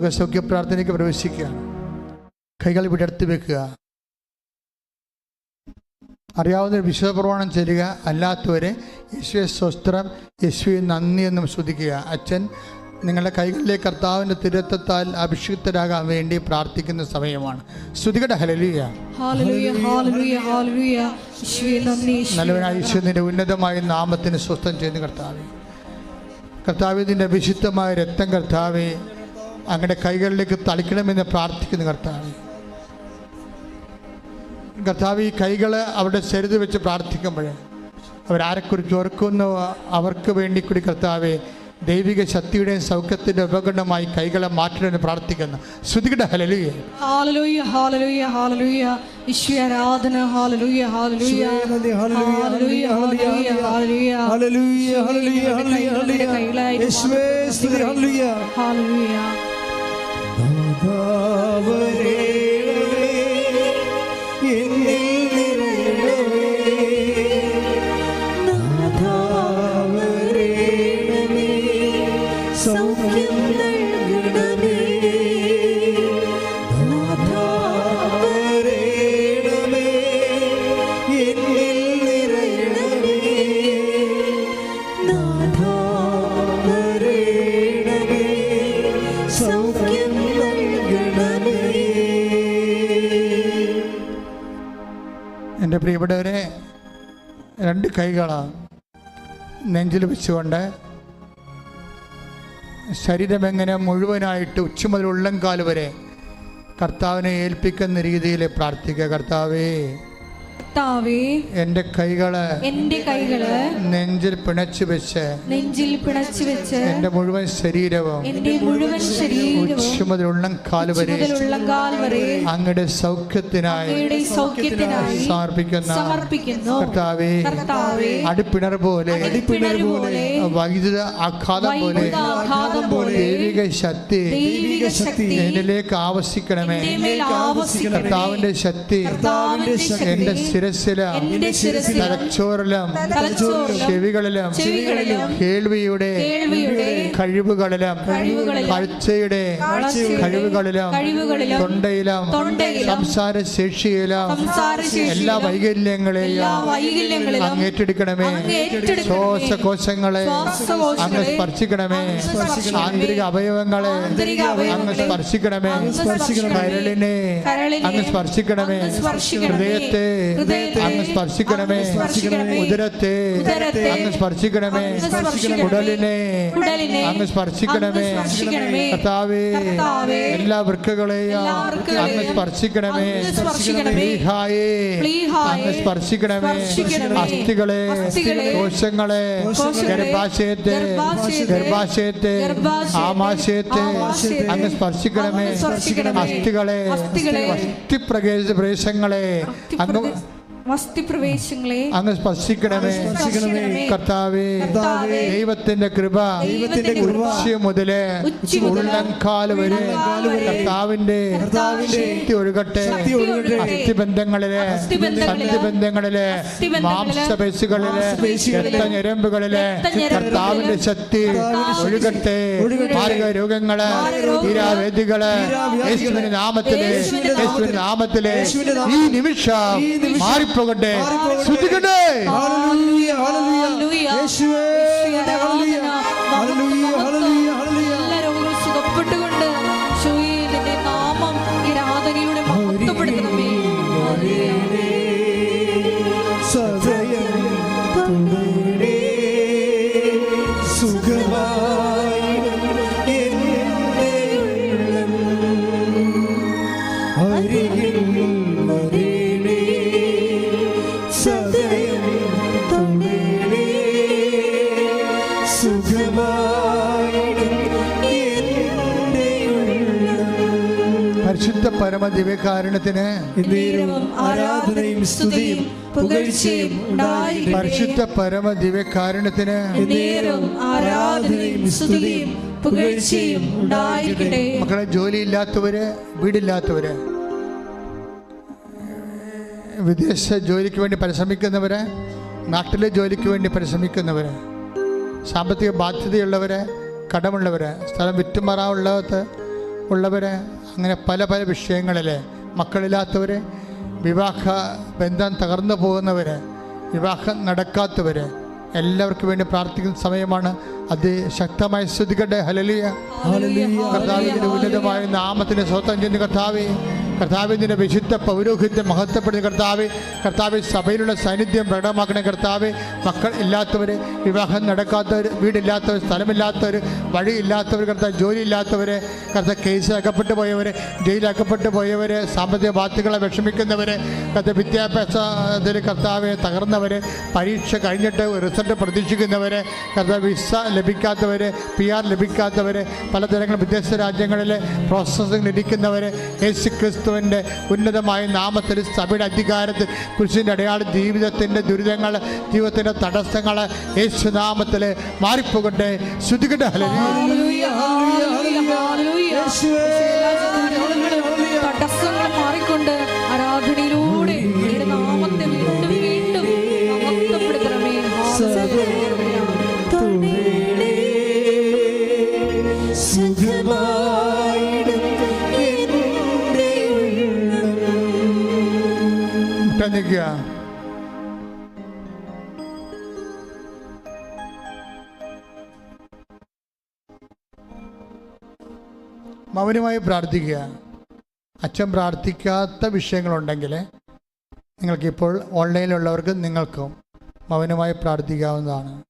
രോഗസൗഖ്യ പ്രാർത്ഥനയ്ക്ക് പ്രവേശിക്കുക. കൈകൾ ഇവിടെ വിടർത്തി വെക്കുക. അറിയാവുന്ന വിശുദ്ധ പ്രമാണം ചെല്ലുക. അല്ലാത്തവരെ യേശുവെ സ്വസ്ത്രം യേശുവെ നന്ദി എന്നും ശ്രദ്ധിക്കുക അച്ഛൻ നിങ്ങളുടെ കൈകളിലെ കർത്താവിന്റെ തിരുത്തത്താൽ അഭിഷിക്തരാകാൻ വേണ്ടി പ്രാർത്ഥിക്കുന്ന സമയമാണ്. സ്തുതികട ഹലലുയ. നല്ലവനായ ഈശ്വരന്റെ ഉന്നതമായ നാമത്തിന് സ്വസ്ഥം ചെയ്യുന്ന കർത്താവെ. കർത്താവ് കർത്താവിന്റെ വിശുദ്ധമായ രക്തം കർത്താവെ അങ്ങയുടെ കൈകളിലേക്ക് തളിക്കണമെന്ന് പ്രാർത്ഥിക്കുന്നു കർത്താവ്. കർത്താവ് ഈ കൈകൾ അവരുടെ ശരീരത്തിൽ വെച്ച് പ്രാർത്ഥിക്കുമ്പോൾ അവരാരെക്കുറിച്ച് ഓർക്കുന്നു അവർക്ക് വേണ്ടി കൂടി കർത്താവെ ദൈവിക ശക്തിയുടെയും സൗഖ്യത്തിന്റെ ഉപകരണമായി കൈകളെ മാറ്റണമെന്ന് പ്രാർത്ഥിക്കുന്നു. ശ്രുതികട ഹലലിയേ ഹല്ലേലൂയ ഹല്ലേലൂയ ഹല്ലേലൂയ യേശുവേ ആരാധന ഹല്ലേലൂയ ഹല്ലേലൂയ നന്ദി, hallelujah, hallelujah hallelujah hallelujah hallelujah, hallelujah, hallelujah, എന്റെ പ്രിയപ്പെട്ടവരെ രണ്ട് കൈകളാണ് നെഞ്ചിൽ വെച്ചുകൊണ്ട് ശരീരം എങ്ങനെ മുഴുവനായിട്ട് ഉച്ച മുതൽ ഉള്ളംകാൽ വരെ കർത്താവിനെ ഏൽപ്പിക്കുന്ന രീതിയിൽ പ്രാർത്ഥിക്കുക. കർത്താവേ കർത്താവേ എന്റെ കൈകൾ എന്റെ കൈകൾ നെഞ്ചിൽ പിണച്ചു വെച്ച് നെഞ്ചിൽ പിണച്ചു വെച്ച് എന്റെ മുഴുവൻ ശരീരവും എന്റെ മുഴുവൻ ശരീരവും ഉച്ച മുതൽ ഉള്ളംകാൽ വരെ കാൽ വരെ അങ്ങയുടെ സൗഖ്യത്തിനായി സൗഖ്യത്തിനായി സമർപ്പിക്കുന്ന സമർപ്പിക്കുന്നു. കർത്താവേ കർത്താവേ അടിപ്പിണർ പോലെ അടുപ്പിണർ പോലെ വൈദ്യുത ആഘാതം പോലെ ആഘാതം പോലെ ദൈവിക ശക്തി ദൈവിക ശക്തി എന്നിലേക്ക് ആവശ്യിക്കണമേ എന്റെ കർത്താവിന്റെ ശക്തി എന്റെ ശിരസിലും തലച്ചോറിലും ചെവികളിലും കേൾവിയുടെ കഴിവുകളിലും കാഴ്ചയുടെ കഴിവുകളിലും തൊണ്ടയിലും സംസാര ശേഷിയിലും എല്ലാ വൈകല്യങ്ങളെയും അങ്ങ് ഏറ്റെടുക്കണമേ. ശ്വാസകോശങ്ങളെ അങ്ങ് സ്പർശിക്കണമേ. ആന്തരിക അവയവങ്ങളെ അങ്ങ് സ്പർശിക്കണമേ. കരളിനെ അങ്ങ് സ്പർശിക്കണമേ. ഹൃദയത്തെ അങ്ങ് സ്പർശിക്കണമേ. ഉദരത്തെ. അങ്ങ് സ്പർശിക്കണമേ. കുടലിനെ അങ്ങ് സ്പർശിക്കണമേ. കർത്താവേ. എല്ലാ വൃക്കകളെയും അങ്ങ് സ്പർശിക്കണമേ. പ്ലീഹായേ. അങ്ങ് സ്പർശിക്കണമേ. അസ്ഥികളെ കോശങ്ങളെ ഗർഭാശയത്തെ ഗർഭാശയത്തെ, ആമാശയത്തെ. അങ്ങ് സ്പർശിക്കണമേ. അസ്ഥികളെ അസ്ഥി പ്രദേശങ്ങളെ അങ്ങ് വസ്തിപ്രവേശങ്ങളെ അങ്ങ് സ്പർശിക്കണമേ. കർത്താവേ ദൈവത്തിന്റെ കൃപ ദൈവത്തിന്റെ കൃപ മുതൽ ഉച്ച വരെ കർത്താവിന്റെ ശക്തി ഒഴുകട്ടെ. അസ്ഥിബന്ധങ്ങളിലെ സന്ധിബന്ധങ്ങളിലെ മാംസപേശികളിലെ രക്തഞരമ്പുകളിലെ കർത്താവിന്റെ ശക്തി ഒഴുകട്ടെ. മാർഗ രോഗങ്ങൾ തീരാവേദികൾ യേശുവിന്റെ നാമത്തിൽ യേശുവിന്റെ നാമത്തിൽ ഈ നിമിഷം ഈ നിമിഷം മാറിപ്പോകട്ടെ. ശ്രദ്ധിക്കട്ടെ. യേശുവേ, പരമ ദിവ്യകാരണത്തിന് ആരാധനയും സ്തുതിയും പുകഴ്ചയും പരിശുദ്ധ പരമ ദിവ്യകാരണത്തിന് ആരാധനയും സ്തുതിയും പുകഴ്ചയും ഉണ്ടായിരിക്കട്ടെ. മക്കളെ ജോലിയില്ലാത്തവര് വീടില്ലാത്തവര് വിദേശ ജോലിക്ക് വേണ്ടി പരിശ്രമിക്കുന്നവര് നാട്ടിലെ ജോലിക്ക് വേണ്ടി പരിശ്രമിക്കുന്നവര് സാമ്പത്തിക ബാധ്യതയുള്ളവര് കടമുള്ളവര് സ്ഥലം വിറ്റുമാറാവുള്ളത് ഉള്ളവർ അങ്ങനെ പല പല വിഷയങ്ങളിൽ മക്കളില്ലാത്തവർ വിവാഹ ബന്ധം തകർന്നു പോകുന്നവർ വിവാഹം നടക്കാത്തവർ എല്ലാവർക്കും വേണ്ടി പ്രാർത്ഥിക്കുന്ന സമയമാണ്. അതിശക്തമായി ശ്രദ്ധിക്കട്ടെ. ഹലലിയ കർത്താവിന്റെ ഉന്നതമായ നാമത്തിന് ചെയ്യുന്ന കർത്താവെ. കർത്താവിന്റെ വിശുദ്ധ പൗരോഹിത്യം മഹത്വപ്പെടുന്ന കർത്താവ് കർത്താവ് സഭയിലുള്ള സാന്നിധ്യം പ്രകടമാക്കണ കർത്താവ്. മക്കൾ ഇല്ലാത്തവർ വിവാഹം നടക്കാത്തവർ വീടില്ലാത്തവർ സ്ഥലമില്ലാത്തവർ വഴിയില്ലാത്തവർ കർത്താവ് ജോലിയില്ലാത്തവർ കർത്താവ് കേസിലാക്കപ്പെട്ടു പോയവർ ജയിലാക്കപ്പെട്ടു പോയവർ സാമ്പത്തിക ബാധ്യതകളെ വിഷമിക്കുന്നവർ കർത്താവ് വിദ്യാഭ്യാസത്തിൽ കർത്താവ് തകർന്നവർ പരീക്ഷ കഴിഞ്ഞിട്ട് റിസൾട്ട് പ്രതീക്ഷിക്കുന്നവർ കർത്താവ് വിസ ലഭിക്കാത്തവർ പി ആർ ലഭിക്കാത്തവർ പലതരങ്ങളും വിദേശ രാജ്യങ്ങളിൽ പ്രോസസ്സിംഗ് ഇരിക്കുന്നവർ യേശു ക്രിസ്തുവിന്റെ ഉന്നതമായ നാമത്തിൽ സഭയുടെ അധികാരത്തിൽ കുരിശിന്റെ അടയാളം ജീവിതത്തിന്റെ ദുരിതങ്ങൾ ജീവിതത്തിന്റെ തടസ്സങ്ങൾ യേശുനാമത്തിൽ മാറിപ്പോകട്ടെ. ശ്രുതികട്ടെ ഹല്ലേലൂയ. മുട്ടാൻ മൗനമായി പ്രാർത്ഥിക്കുക. അച്ഛൻ പ്രാർത്ഥിക്കാത്ത വിഷയങ്ങളുണ്ടെങ്കിൽ നിങ്ങൾക്കിപ്പോൾ ഓൺലൈനിലുള്ളവർക്ക് നിങ്ങൾക്കും മൗനമായി പ്രാർത്ഥിക്കാവുന്നതാണ്.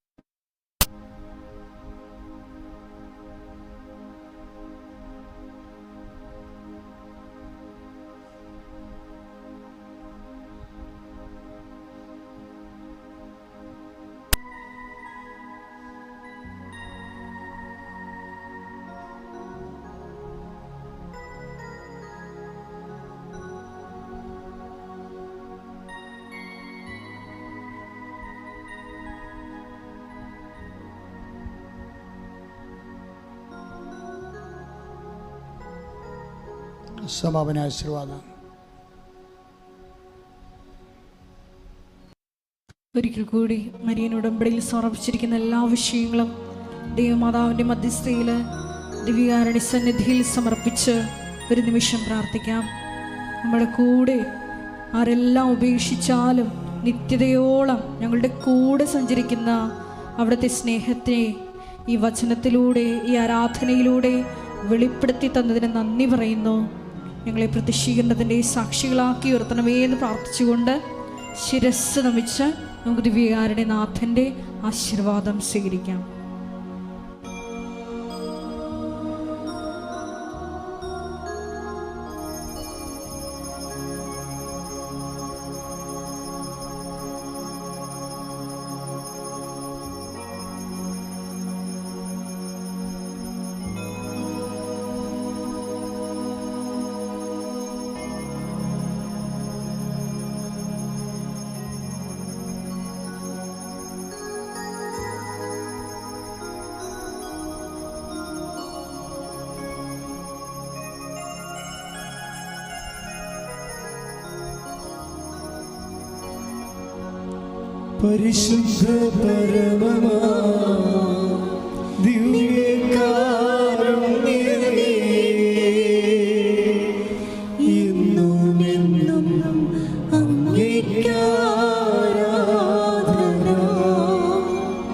സമാപന ആശീർവാദം. ഒരിക്കൽ കൂടി മരിയൻ ഉടമ്പടിയിൽ സമർപ്പിച്ചിരിക്കുന്ന എല്ലാ വിഷയങ്ങളും ദൈവമാതാവിന്റെ മധ്യസ്ഥയിൽ ദിവ്യാരണി സന്നിധിയിൽ സമർപ്പിച്ച് ഒരു നിമിഷം പ്രാർത്ഥിക്കാം. നമ്മുടെ കൂടെ ആരെല്ലാം ഉപേക്ഷിച്ചാലും നിത്യതയോളം ഞങ്ങളുടെ കൂടെ സഞ്ചരിക്കുന്ന അവിടുത്തെ സ്നേഹത്തെ ഈ വചനത്തിലൂടെ ഈ ആരാധനയിലൂടെ വെളിപ്പെടുത്തി തന്നതിന് നന്ദി പറയുന്നു. ഞങ്ങളെ പ്രതിഷ്ഠീകരണത്തിന്റെ സാക്ഷികളാക്കി ഉയർത്തണമേ എന്ന് പ്രാർത്ഥിച്ചുകൊണ്ട് ശിരസ് നമിച്ച് നമുക്ക് ദിവ്യകാരുടെ നാഥന്റെ ആശീർവാദം സ്വീകരിക്കാം. പരിശുദ്ധ പരമമാ. ദിവ്യ